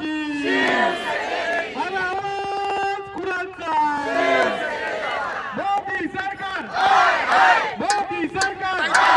कुणाची आवाज कुणाचा? मोदी सरकार. मोदी सरकार.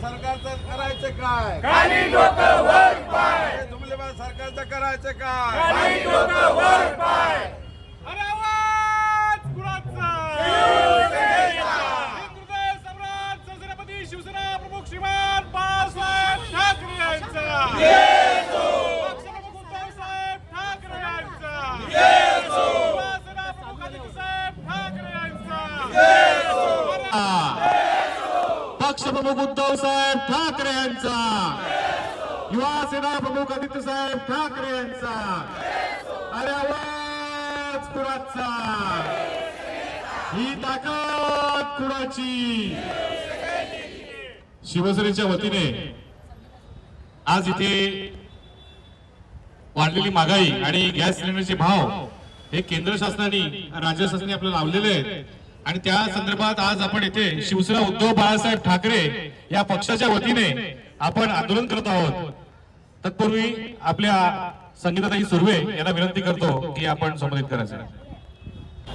सरकारचं करायचं काय? खाली डोकं वर पाय. जुमलेबाज सरकारचं करायचं काय? खाली डोकं वर पाय अरे आवाज कुणाचा? हिंदुत्व सम्राट छत्रपती शिवसेना प्रमुख श्रीमान बाळासाहेब ठाकरे यांचा पक्षप्रमुख उद्धवसाहेब ठाकरे यांचा युवासेना प्रमुख आदित्यसाहेब ठाकरे यांचा प्रमुख उद्धव साहेब ठाकरे यांचा. युवा सेना प्रमुख आदित्य साहेब ठाकरे यांचा. अरे आवाज कुणाचा ही ताकद कुणाची? शिवसेनेच्या वतीने. आज इथे वाढलेली महागाई आणि गॅस सिलेंडरचे भाव हे केंद्र शासनाने राज्य शासनाने आपल्याला लावलेले आहेत. आणि त्या संदर्भात आज आपण येथे शिवसेना उद्धव बाळासाहेब ठाकरे या पक्षाच्या वतीने आपण आंदोलन करत आहोत. तत्पूर्वी आपल्या संगीताताई सुर्वे यांना विनंती करतो की आपण संबोधित करायचं.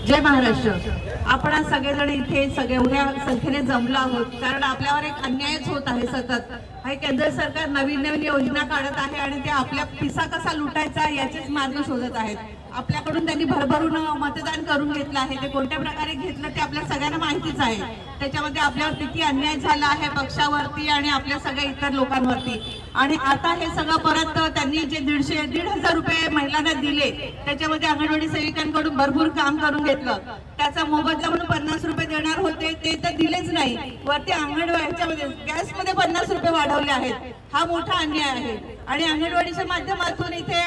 जय महाराष्ट्र. आपण आज सगळेजण इथे सगळे एवढ्या संख्येने जमलो आहोत कारण आपल्यावर एक अन्यायच होत आहे सतत. हे केंद्र सरकार नवीन नवीन योजना काढत आहे आणि ते आपल्या पिसा कसा लुटायचा याचेच मार्ग शोधत आहेत. आपल्याकडून त्यांनी भरभरून मतदान करून घेतलं आहे. ते कोणत्या प्रकारे घेतलं ते आपल्या सगळ्यांना माहितीच आहे. त्याच्यामध्ये आपल्यावर किती अन्याय झाला आहे पक्षावरती आणि आपल्या सगळ्या इतर लोकांवरती. आणि आता हे सगळं परत त्यांनी जे दीडशे दीड हजार रुपये महिलांना दिले त्याच्यामध्ये अंगणवाडी सेविकांकडून भरपूर काम करून घेतलं. त्याचा मोबदला म्हणून पन्नास रुपये देणार होते ते तर दिलेच नाही. वरती अंगणवाडीच्या गॅसमध्ये पन्नास रुपये वाढवले आहेत. हा मोठा अन्याय आहे. आणि अंगणवाडीच्या माध्यमातून इथे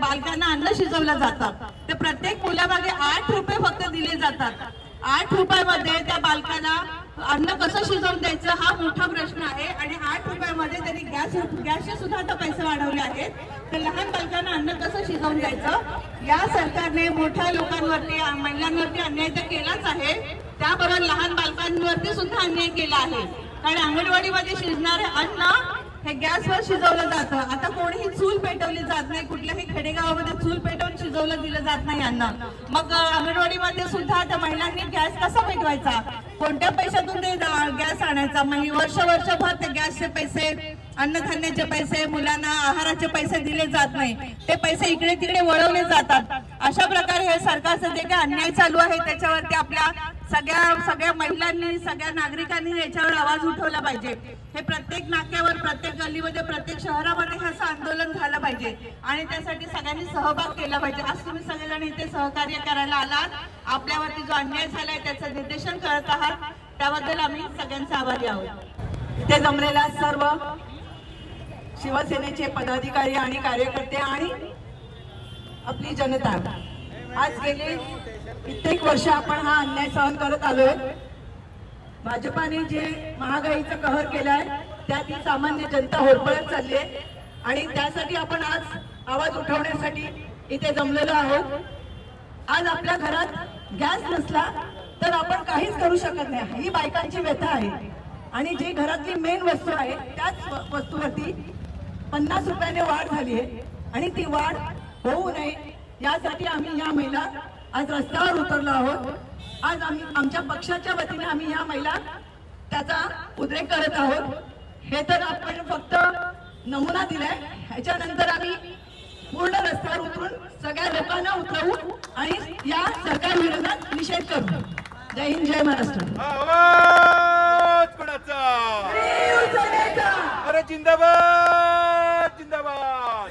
बालकांना अन्न शिजवलं जातात तर प्रत्येक मुलामागे आठ रुपये फक्त दिले जातात. आठ रुपयामध्ये त्या बालकाला अन्न कसं शिजवून द्यायचं हा मोठा प्रश्न आहे. आणि आठ रुपयामध्ये त्यांनी गॅस गॅसचे सुद्धा आता पैसे वाढवले आहेत. तर लहान बालकांना अन्न कसं शिजवून द्यायचं? या सरकारने मोठ्या लोकांवरती महिलांवरती अन्याय तर केलाच आहे. त्याबरोबर लहान बालकांवरती सुद्धा अन्याय केला आहे. कारण अंगणवाडीमध्ये शिजणारे अन्न हे गॅसवर शिजवलं जातं. आता कोणीही चूल पेटवली जात नाही. कुठल्याही खेडेगावामध्ये चूल पेटवून शिजवलं दिलं जात नाही अन्न. मग अंगणवाडीमध्ये सुद्धा त्या महिलांनी गॅस कसा पेटवायचा? कोणत्या पैशातून ते गॅस आणायचा? म्हणजे वर्ष वर्षभर ते गॅसचे पैसे अन्नधान्याचे पैसे मुलांना आहाराचे पैसे दिले जात नाही. ते पैसे इकडे तिकडे वळवले जातात. अशा प्रकारे हे सरकारचं जे काही अन्याय चालू आहे त्याच्यावरती आपल्या सगळ्या सगळ्या महिलांनी सगळ्या नागरिकांनी याच्यावर आवाज उठवला पाहिजे. हे प्रत्येक नाक्यावर प्रत्येक गल्लीमध्ये प्रत्येक शहरामध्ये हे असं आंदोलन झालं पाहिजे. आणि त्यासाठी सगळ्यांनी सहभाग केला पाहिजे. आज तुम्ही सगळेजण इथे सहकार्य करायला आलात. आपल्यावरती जो अन्याय झालाय त्याचं निर्देशन करत आहात. त्याबद्दल आम्ही सगळ्यांचे आभारी आहोत. इथे जमलेल्या सर्व शिवसेनेचे पदाधिकारी आणि कार्यकर्ते आणि आपली जनता. आज गेले कित्येक वर्ष आपण हा अन्याय सहन करत आलोय. भाजपाने जे महागाईचा कहर केलाय त्यात ही सामान्य जनता होरपळत चालली आहे आणि त्यासाठी आपण आज आवाज उठवण्यासाठी इथे जमलेलो आहोत. आज आपल्या घरात गॅस नसला तर आपण काहीच करू शकत नाही. ही बायकांची व्यथा आहे. आणि जी घरातली मेन वस्तू आहे त्याच वस्तूवरती पन्नास रुपयाने वाढ झाली आहे. आणि ती वाढ होऊ नये. यासाठी आम्ही या महिला आज रस्त्यावर उतरलो आहोत. आज आम्ही आमच्या पक्षाच्या वतीने आम्ही या महिला त्याचा उद्रेक करत आहोत. हे तर आपण फक्त नमुना दिलाय. ह्याच्यानंतर आम्ही पूर्ण रस्त्यावर उतरून सगळ्या लोकांना उतरवू आणि या सरकार विरोधात निषेध करू. जय हिंद जय महाराष्ट्र. अरे जिंदाबाद जिंदाबाद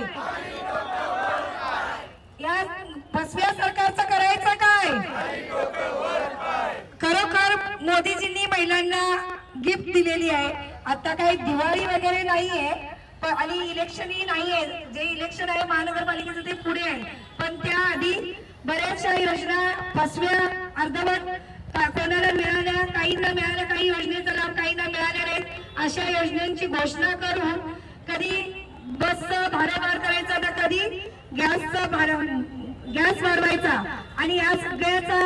काय या फसव्या सरकारचं करायचं काय? खरोखर मोदीजींनी महिलांना गिफ्ट दिलेली आहे. आता काही दिवाळी वगैरे नाहीये आणि इलेक्शनही नाहीये. जे इलेक्शन आहे महानगरपालिकेचं ते पुढे आहे. पण त्याआधी बऱ्याचशा योजना फसव्या अर्धवट कोणाला मिळाल्या काहींना मिळाल्या काही योजनेचा लाभ काहींना मिळाल्या नाहीत अशा योजनांची घोषणा करून कधी बसचं भाडं वाढ करायचं तर कधी गॅसचं भाडं गॅस वाढवायचा. आणि या सगळ्याचा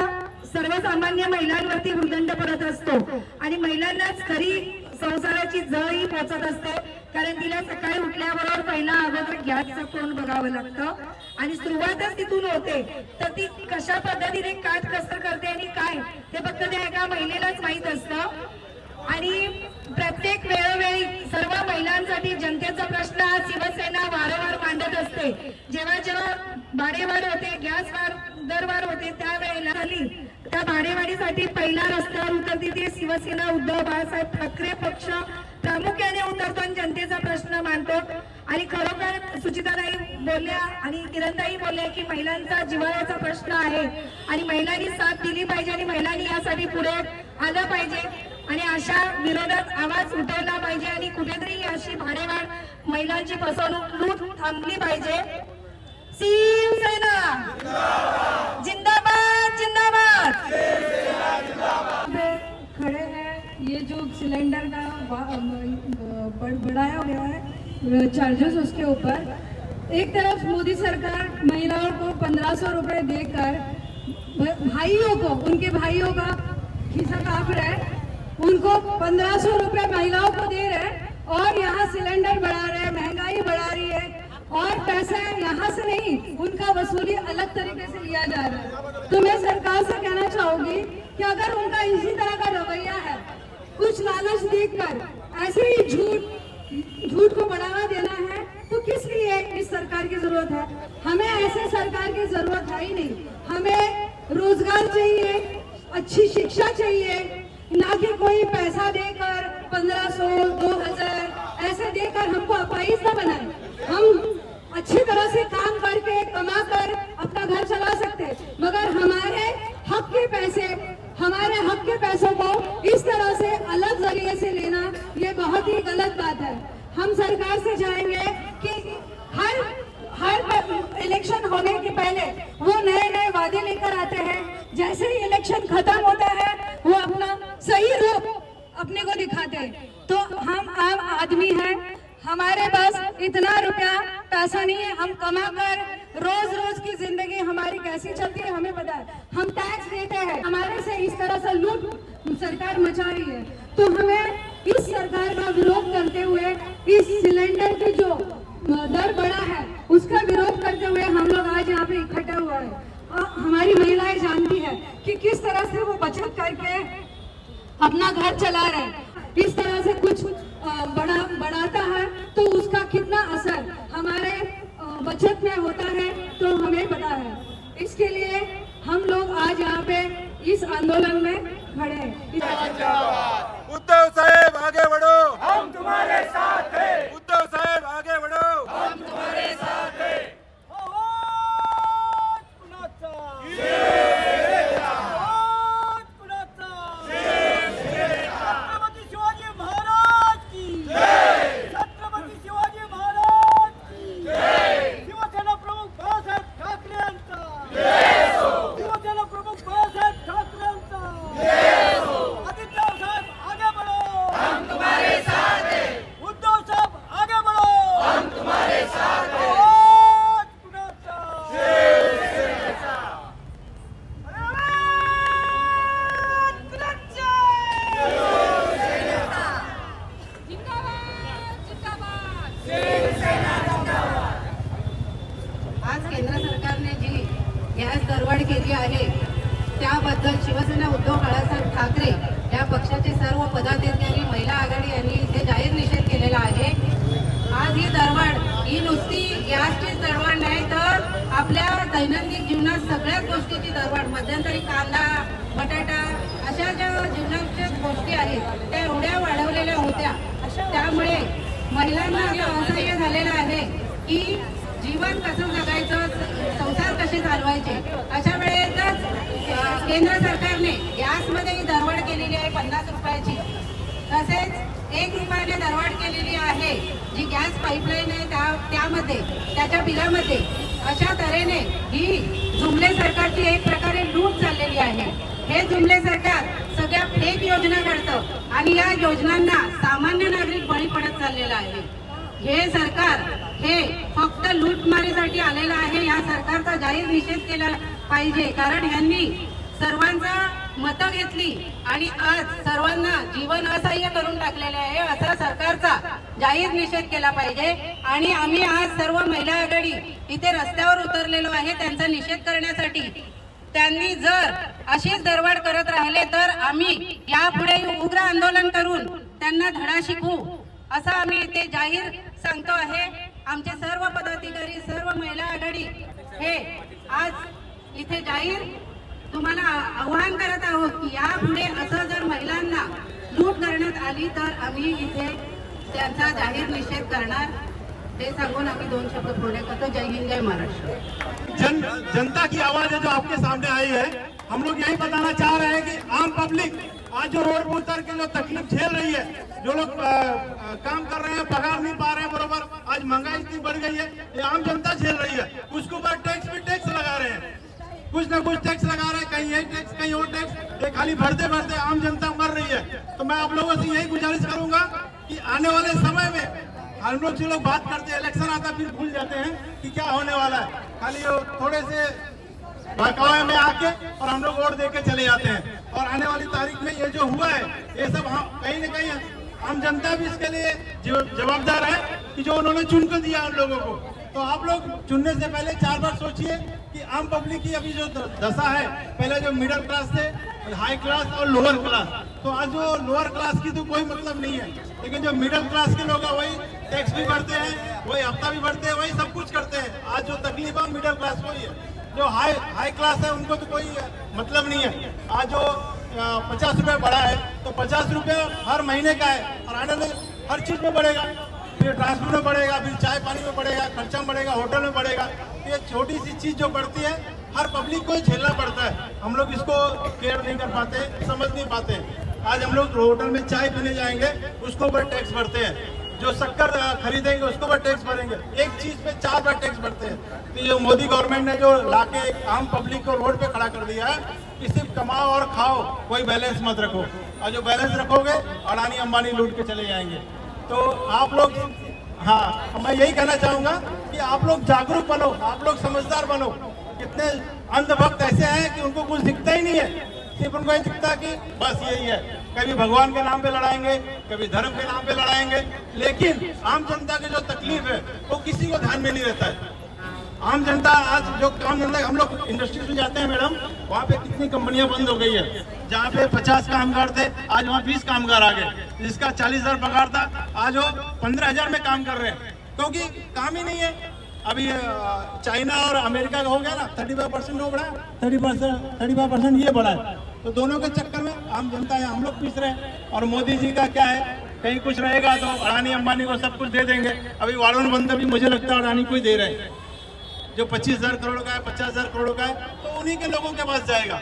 सर्वसामान्य महिलांवरती भूदंड पडत असतो. आणि महिलांनाच खरी संसाराची जळही पोचत असते. कारण तिला सकाळी उठल्याबरोबर पहिला अगोदर गॅसचं तोंड बघावं लागतं. आणि सुरुवातच तिथून होते. तर ती कशा पद्धतीने काट कसर करते आणि काय? ते फक्त त्या एका महिलेलाच माहीत असतं. आणि प्रत्येक वेळोवेळी सर्व महिलांसाठी जनतेचा प्रश्न हा शिवसेना वारंवार मांडत असते. जेव्हा जेव्हा भाडेवाढ होते गॅस वाढ दरवाढ होते त्यावेळेला झाली त्या भाडेवाढीसाठी पहिला रस्त्यावर उतरते ते शिवसेना उद्धव बाळासाहेब ठाकरे पक्ष प्रामुख्याने उतरतो आणि जनतेचा प्रश्न मांडतो. आणि खरोखर सुचिताताई बोलल्या आणि किरणताई बोलल्या की महिलांचा जिव्हाळ्याचा प्रश्न आहे. आणि महिलांनी साथ दिली पाहिजे आणि महिलांनी यासाठी पुढे आलं पाहिजे. आणि अशा विरोधात आवाज उठवला पाहिजे आणि कुठेतरी अशी भाडेवाढ महिलांची फसवणूक लूट थांबली पाहिजे. शिवसेना! जिंदाबाद जिंदाबाद! खड़े हैं ये जो सिलेंडर का बढ़ाया गया है चार्जेस उसके ऊपर। एक तरफ मोदी सरकार महिलाओं को पंद्रह सौ रुपये देकर भाइयों को उनके भाइयों का खिस्सा काफ रहा है। उनको पंद्रह सौ रुपये महिलाओं को दे रहे हैं और यहाँ सिलेंडर बढ़ा रहे हैं, महँगाई बढ़ा रही है और पैसे यहाँ से नहीं, उनका वसूली अलग तरीके से लिया जा रहा है। तो मैं सरकार से कहना चाहूँगी कि अगर उनका इसी तरह का रवैया है, कुछ लालच देखकर ऐसे ही झूठ झूठ को बढ़ावा देना है तो किस लिए इस सरकार की ज़रूरत है? हमें ऐसे सरकार की ज़रूरत है ही नहीं। हमें रोज़गार चाहिए, अच्छी शिक्षा चाहिए ना कि कोई पैसा देकर पंद्रह सौ दो हज़ार, ऐसे देकर हमको अपाइज न बनाए। हम अच्छी तरह से काम करके, कमा कर अपना घर चला सकते मगर हमारे हक के पैसे, हमारे हक के पैसों को इस तरह से अलग ज़रिए से लेना, ये बहुत ही गलत बात है। हम सरकार से चाहेंगे कि हर हर इलेक्शन होने के पहले वो नए नए वादे लेकर आते हैं। जैसे ही इलेक्शन खत्म होता है अपने को दिखाते हैं। तो हम आम आदमी हैं। हमारे पास इतना रुपया, पैसा नहीं है। हम कमा कर रोज रोज की ज़िंदगी हमारी कैसी चलती है, हमें पता है। हम टैक्स देते हैं। हमारे से इस तरह से लूट सरकार मचा रही है। तो हमें इस सरकार का विरोध करते हुए, इस सिलेंडर की जो दर बढ़ा है, उसका विरोध करते हुए हम लोग आज यहाँ पे इकट्ठा हुआ है। और हमारी महिलाएँ जानती है कि किस तरह से वो बचत करके अपना घर चला रहे हैं। इस तरह से कुछ बड़ा बढ़ा बढ़ाता है तो उसका कितना असर हमारे बचत में होता है तो हमें पता है। इसके लिए हम लोग आज यहाँ पे इस आंदोलन में खड़े हैं। उद्धव साहेब आगे बढ़ो। हम तुम्हारे साथ हैं। असह्य झालेलं आहे की जीवन कसं जगायचं संसार कसे चालवायचे अशा वेळेतच केंद्र सरकारने गॅसमध्ये ही दरवाढ केलेली आहे पन्नास रुपयाची. तसेच एक रुपयाने दरवाढ केलेली आहे जी गॅस पाईपलाईन आहे त्या त्यामध्ये त्याच्या बिलामध्ये अशा तऱ्हेने ही जुमले सरकारची एक प्रकारे लूट चाललेली आहे. हे जुमले सरकार सगळ्या फेक योजना करतं आणि या योजनांना सामान्य नागरिक बळी पडत चाललेला आहे. हे सरकार हे फक्त लूटमारीसाठी आलेलं आहे. या सरकारचा जाहीर निषेध केला पाहिजे. कारण ह्यांनी सर्वांचा मतं घेतली आणि आज सर्वांना जीवन असह्य करून टाकलेले आहे. असा सरकारचा जाहीर निषेध केला पाहिजे. आणि आम्ही आज सर्व महिला आघाडी इथे रस्त्यावर उतरलेलो आहे. त्यांचा निषेध करण्यासाठी त्यांनी जर अशीच दरवाढ करत राहिले तर आम्ही यापुढे उग्र आंदोलन करून त्यांना धडा शिकवू असं आम्ही इथे जाहीर सांगतो आहे आमचे सर्व पदाधिकारी सर्व महिला आघाडी हे आज इथे जाहीर तुम्हाला आवाहन करत आहोत की यापुढे असं जर महिलांना लूट करण्यात आली तर आम्ही इथे त्यांचा जाहीर निषेध करणार. ते सांगून आम्ही दोन शब्द पूर्ण करतो जय हिंद जय महाराष्ट्र. जन जनता की आवाज है जो आपके सामने आई है। हम लोग यही बताना चाह रहे हैं कि आम पब्लिक आज जो रोड पर उतर के जो तकलीफ़ झेल रही है, जो लोग काम कर रहे हैं, पगार नहीं पा रहे हैं, बरोबर, आज महँगाई इतनी बढ़ गई है ये आम जनता झेल रही है। उसके ऊपर टैक्स पे टैक्स लगा रहे हैं। कुछ ना कुछ टैक्स लगा रहे हैं, कहीं ये टैक्स, कहीं और टैक्स, ये खाली भरते भरते आम जनता मर रही है। तो मैं आप लोगों से यही गुजारिश करूँगा कि आने वाले समय में हम लोग जो लोग बात करते हैं, इलेक्शन आता फिर भूल जाते हैं कि क्या होने वाला है। खाली थोड़े से बहकावे में आके और हम लोग वोट दे के चले जाते हैं। और आने वाली तारीख में ये जो हुआ है, ये सब हम कहीं ना कहीं आम जनता भी इसके लिए जवाबदार है कि जो उन्होंने चुन कर दिया उन लोगों को। तो आप लोग चुनने से पहले चार बार सोचिए कि आम पब्लिक की अभी जो दशा है, पहले जो मिडिल क्लास थे हाई क्लास और लोअर क्लास तो आज जो लोअर क्लास की तो कोई मतलब नहीं है। लेकिन जो मिडिल क्लास के लोग हैं, वही टैक्स भी भरते हैं, वही हफ़्ता भी भरते हैं, वही सब कुछ करते हैं। आज जो तकलीफ़ है मिडिल क्लास को ही है। जो हाई हाई क्लास है, उनको तो कोई मतलब नहीं है। आज जो पचास रुपए बढ़ा है तो पचास रुपए हर महीने का है, और आने वाले हर चीज़ में बढ़ेगा। फिर ट्रांसपोर्ट में बढ़ेगा, फिर चाय पानी में बढ़ेगा, खर्चा में बढ़ेगा, होटल में बढ़ेगा। तो ये छोटी सी चीज़ जो बढ़ती है, हर पब्लिक को झेलना पड़ता है। हम लोग इसको केयर नहीं कर पाते, समझ नहीं पाते। आज हम लोग होटल में चाय पीने जाएँगे, उसको ऊपर टैक्स भरते हैं। जो शक्कर खरीदेंगे, उसको ऊपर टैक्स भरेंगे। एक चीज़ पे चार बार टैक्स भरते हैं। तो जो मोदी गवर्नमेंट ने जो लाके आम पब्लिक को रोड पे खड़ा कर दिया है कि सिर्फ़ कमाओ और खाओ, कोई बैलेंस मत रखो। और जो बैलेंस रखोगे, अडानी अंबानी लूट के चले जाएँगे। तो आप लोग हाँ मैं यही कहना चाहूँगा कि आप लोग जागरूक बनो, आप लोग समझदार बनो। कितने अंधभक्त ऐसे हैं कि उनको कुछ दिखता ही नहीं है। सिर्फ़ उनको ये दिखता कि बस यही है। कभी भगवान के नाम पे लड़ाएँगे कभी धर्म के नाम पे लड़ाएँगे लेकिन आम जनता की जो तकलीफ़ है वो किसी को ध्यान में नहीं रहता है। आम जनता आज जो काम धंधा हम लोग इंडस्ट्रीज़ में जाते हैं मैडम वहाँ पे कितनी कंपनियाँ बंद हो गई है। जहाँ पे 50 कामगार थे आज वहाँ 20 कामगार आ गए। जिसका 40,000 पगार था आज वो 15,000 में काम कर रहे हैं। क्योंकि काम ही नहीं है। अभी चाइना और अमेरिका का हो गया ना 35 परसेंट वो बढ़ा thirty percent thirty five percent ये बढ़ा है। तो दोनों के चक्कर में आम जनता है हम लोग पीस रहे और मोदी जी का क्या है? कहीं कुछ रहेगा तो अडानी अंबानी को सब कुछ दे देंगे। अभी वाड़न बंदर भी मुझे लगता है अडानी को ही दे रहे हैं। जो पच्चीस हज़ार करोड़ का है, पचास हज़ार करोड़ का है तो उन्हीं के लोगों के पास जाएगा।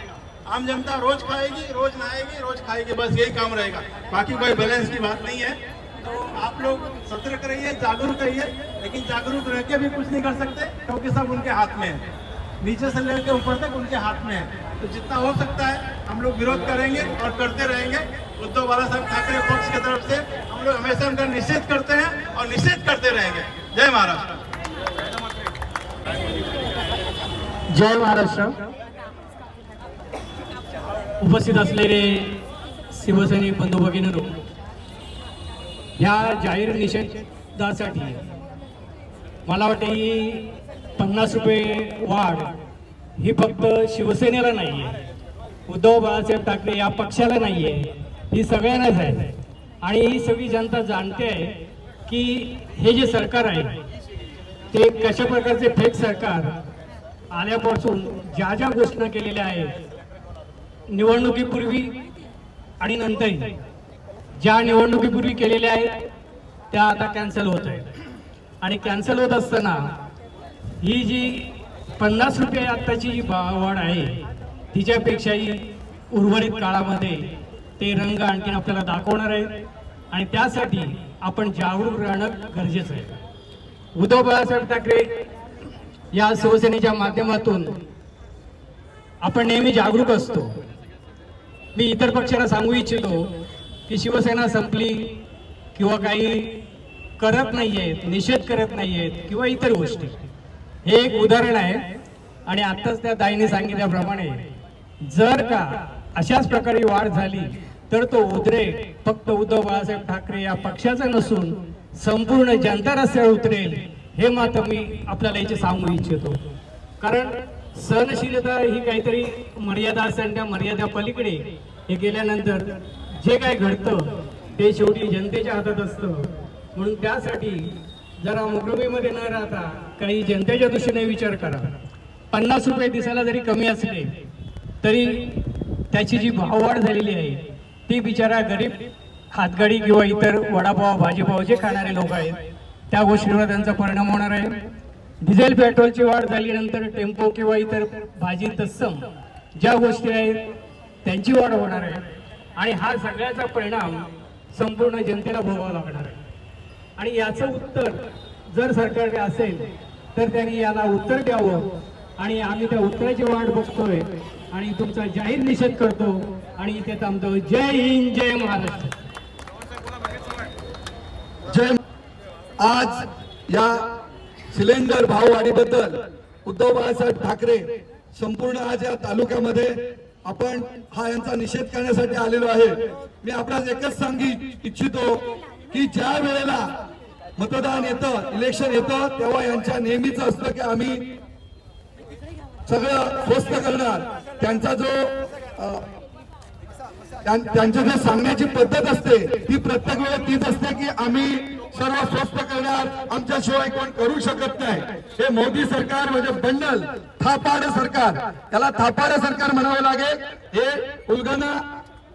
आम जनता रोज खाएगी, रोज नहाएगी, रोज खाएगी, बस यही काम रहेगा। बाकी कोई बैलेंस की बात नहीं है। तो आप लोग सतर्क रहिए, जागरूक रहिए, लेकिन जागरूक रह के भी कुछ नहीं कर सकते, क्योंकि सब उनके हाथ में है। नीचे से लेकर ऊपर तक उनके हाथ में है। तो जितना हो सकता है, हम लोग विरोध करेंगे और करते रहेंगे। उद्धव बाला साहब ठाकरे पक्ष की तरफ़ से हम लोग हमेशा उनका निषेध करते हैं और निषेध करते रहेंगे। जय महाराष्ट्र। जय महाराष्ट्र। उपस्थित शिवसैनिक बंधू भगिनींनो ह्या जाहीर निषेधासाठी मला वाटते ही पन्नास रुपये वाढ ही फक्त शिवसेनेला नाही आहे उद्धव बाळासाहेब ठाकरे या पक्षाला नाही आहे ही सगळ्यांनाच आहे. आणि ही सगळी जनता जाणते आहे की हे जे सरकार आहे ते कशा प्रकारचे फेक सरकार आल्यापासून ज्या ज्या घोषणा केलेल्या आहेत निवडणुकीपूर्वी आणि नंतरही ज्या निवडणुकीपूर्वी केलेल्या आहेत त्या आता कॅन्सल होत आहेत. आणि कॅन्सल होत असताना ही जी पन्नास रुपये आत्ताची जी भाववाढ आहे तिच्यापेक्षाही उर्वरित काळामध्ये ते रंग आणखीन आपल्याला दाखवणार आहे आणि त्यासाठी आपण जागरूक राहणं गरजेचं आहे. उद्धव बाळासाहेब ठाकरे या शिवसेनेच्या माध्यमातून आपण नेहमी जागरूक असतो. मी इतर पक्षाला सांगू इच्छितो की शिवसेना संपली किंवा काही करत नाही आहेत निषेध करत नाही आहेत किंवा इतर गोष्टी. हे एक उदाहरण आहे आणि आत्ताच त्या ताईने सांगितल्याप्रमाणे जर का अशाच प्रकारे वाढ झाली तर तो उद्रेक फक्त उद्धव बाळासाहेब ठाकरे या पक्षाचा नसून संपूर्ण जनता रस्त्यावर उतरेल हे मात्र मी आपल्याला याचे सांगू इच्छितो. कारण सहनशीलता ही काहीतरी मर्यादा असते आणि त्या मर्यादा पलीकडे हे गेल्यानंतर जे काय घडतं ते शेवटी जनतेच्या हातात असतं. म्हणून त्यासाठी जरा मुकरमीमध्ये न राहता काही जनतेच्या दृष्टीने विचार करा. पन्नास रुपये दिसायला जरी कमी असले तरी त्याची जी भाववाढ झालेली आहे ती बिचारा गरीब हातगाडी किंवा इतर वडापाव भाजीपाव जे खाणारे लोक आहेत त्या गोष्टीवर त्यांचा परिणाम होणार आहे. डिझेल पेट्रोलची वाढ झाल्यानंतर टेम्पो किंवा इतर भाजी तत्सम ज्या गोष्टी आहेत त्यांची वाढ होणार आहे. आणि हा सगळ्याचा परिणाम संपूर्ण जनतेला भोगावा लागणार आहे. आणि याचं उत्तर जर सरकारने असेल तर त्यांनी याला उत्तर द्यावं. आणि आम्ही त्या उत्तराची वाट बघतोय. आणि तुमचा जाहीर निषेध करतो. आणि इथे थांबतो. जय हिंद जय महाराष्ट्र. जय आज या सिलेंडर भाववाढीबद्दल उद्धव बाळासाहेब ठाकरे संपूर्ण आज या तालुक्यामध्ये आपण हा यांचा निषेध करण्यासाठी आलेलो आहे. मी आपल्याला एकच सांगी इच्छितो की ज्या वेळेला मतदान येतं इलेक्शन येतं तेव्हा यांच्या नेहमीच असतं की आम्ही सगळं स्वस्त करणार. त्यांचा जो त्यांची जे सांगण्याची पद्धत असते ती प्रत्येक वेळेस तीच असते की आम्ही सर्व स्वस्त करणार आमच्याशिवाय कोण करू शकत नाही. हे मोदी सरकार म्हणजे बंडल थापाड सरकार. त्याला थापाड सरकार म्हणावं लागेल. हे उलगना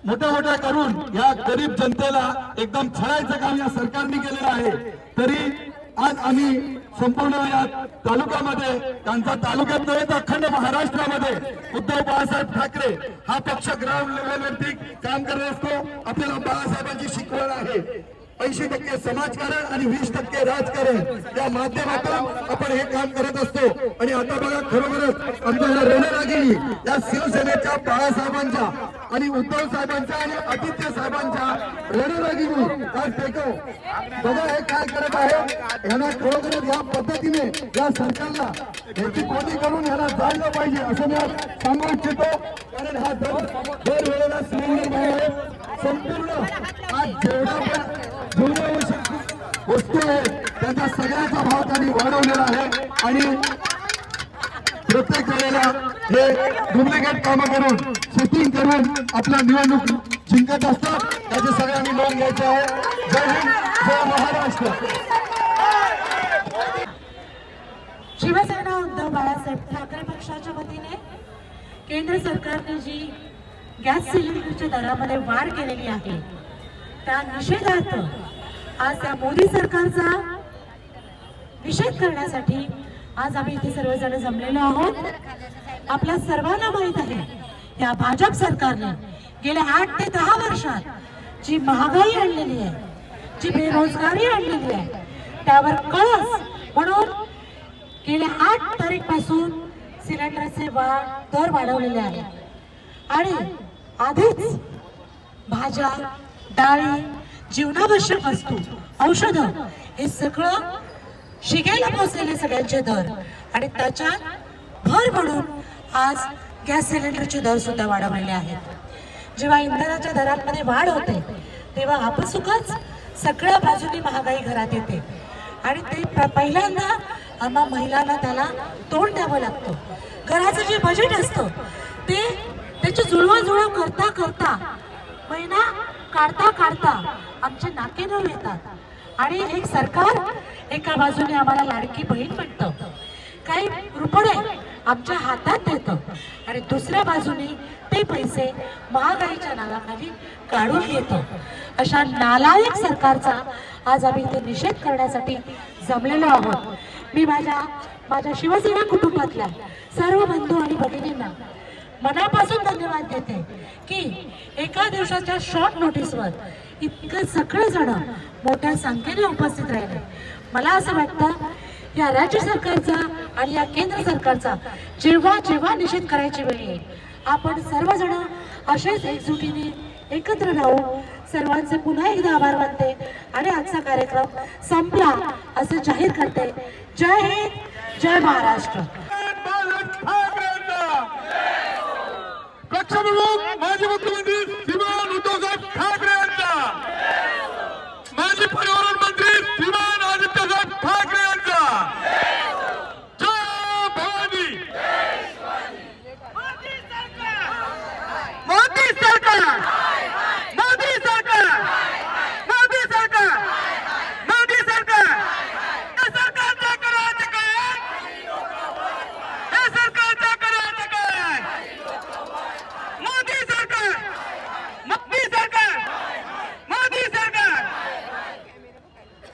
मोठ्या मोठ्या करून या गरीब जनतेला एकदम छळायचं काम या सरकारने केलेलं आहे. तरी आज आम्ही संपूर्ण या तालुक्यामध्ये त्यांचा तालुक्यात नव्हे तर अखंड महाराष्ट्रामध्ये उद्धव बाळासाहेब ठाकरे हा पक्ष ग्राउंड लेवलवरती काम करत असतो. आपल्याला बाळासाहेबांची शिकवण आहे. ऐंशी टक्के समाजकारण आणि वीस टक्के राजकारण या माध्यमातून आपण हे काम करत असतो. आणि आता बघा खरोखरच आमच्या या रणरागिणी या शिवसेनेच्या बाळासाहेबांच्या आणि उद्धव साहेबांच्या आणि आदित्य साहेबांच्या रणरागिणी. आज टेको बघा हे काय करत आहे. यांना खरोखरच या पद्धतीने या सरकारला याची कोणी करून यांना जाणलं पाहिजे असं मी आज सांगू इच्छितो. कारण हा दर दरवेळेला सिलेंडर संपूर्ण आज जेवढा पण गोष्टी आहेत त्यांचा सगळ्याचा भाव त्यांनी वाढवलेला आहे. आणि प्रत्येक वेळेला हे डुप्लिकेट कामं करून शेटिंग करून आपला निवडणूक जिंकत असतात. त्याची सगळ्यांनी नोंद घ्यायची आहे. जय हिंद जय महाराष्ट्र. शिवसेना उद्धव बाळासाहेब ठाकरे पक्षाच्या वतीने केंद्र सरकारने जी गॅस सिलेंडरच्या दरामध्ये वाढ केलेली आहे त्या निषेधार्थ आज त्या मोदी सरकारचा निषेध करण्यासाठी आज आम्ही इथे सर्वजण जमलेलो आहोत. आपल्या सर्वांना माहीत आहे या भाजप सरकारने गेल्या आठ ते दहा वर्षात जी महागाई आणलेली आहे जी बेरोजगारी आणलेली आहे त्यावर कळस म्हणून गेल्या आठ तारीखपासून सिलेंडरचे वाढ दर वाढवलेले आहे आणि आधीच भाज्या डाळी जीवनावश्यक वस्तू औषधं हे सगळं शिकायला पोहोचलेले सगळ्यांचे दर. आणि त्याच्यात भर म्हणून आज गॅस सिलेंडरचे दर सुद्धा वाढवलेले आहेत. जेव्हा इंधनाच्या दरांमध्ये वाढ होते तेव्हा आपसुकच सगळ्या बाजूनी महागाई घरात येते. आणि ते प- पहिल्यांदा आम्हा महिलांना त्याला तोंड द्यावं लागतं. घराचं जे बजेट असतं ते त्याची जुळवाजुळव करता करता महिना काढता काढता आमचे नाके न येतात. आणि एक सरकार एका बाजूने आम्हाला लाडकी बहीण म्हणतं. काही रुपये आमच्या हातात देतं. आणि दुसऱ्या बाजूने ते पैसे महागाईच्या नावाखाली काढून घेतो. अशा नालायक सरकारचा आज आम्ही इथे निषेध करण्यासाठी जमलेलो आहोत. मी माझ्या माझ्या शिवसेना कुटुंबातल्या सर्व बंधू आणि भगिनींना मनापासून धन्यवाद देते की एका दिवसाच्या शॉर्ट नोटीसवर इतकं सगळेजण मोठ्या संख्येने उपस्थित राहिले. मला असं वाटतं या राज्य सरकारचा आणि या केंद्र सरकारचा जेव्हा जेव्हा निषेध करायची वेळ येईल आपण सर्वजण असेच एकजुटीने एकत्र राहू. सर्वांचे पुन्हा एकदा आभार मानते आणि आजचा कार्यक्रम संपला असं जाहीर करते. जय हिंद जय महाराष्ट्र. আচ্ছা বলুন মাঝে মুখ্যমন্ত্রীর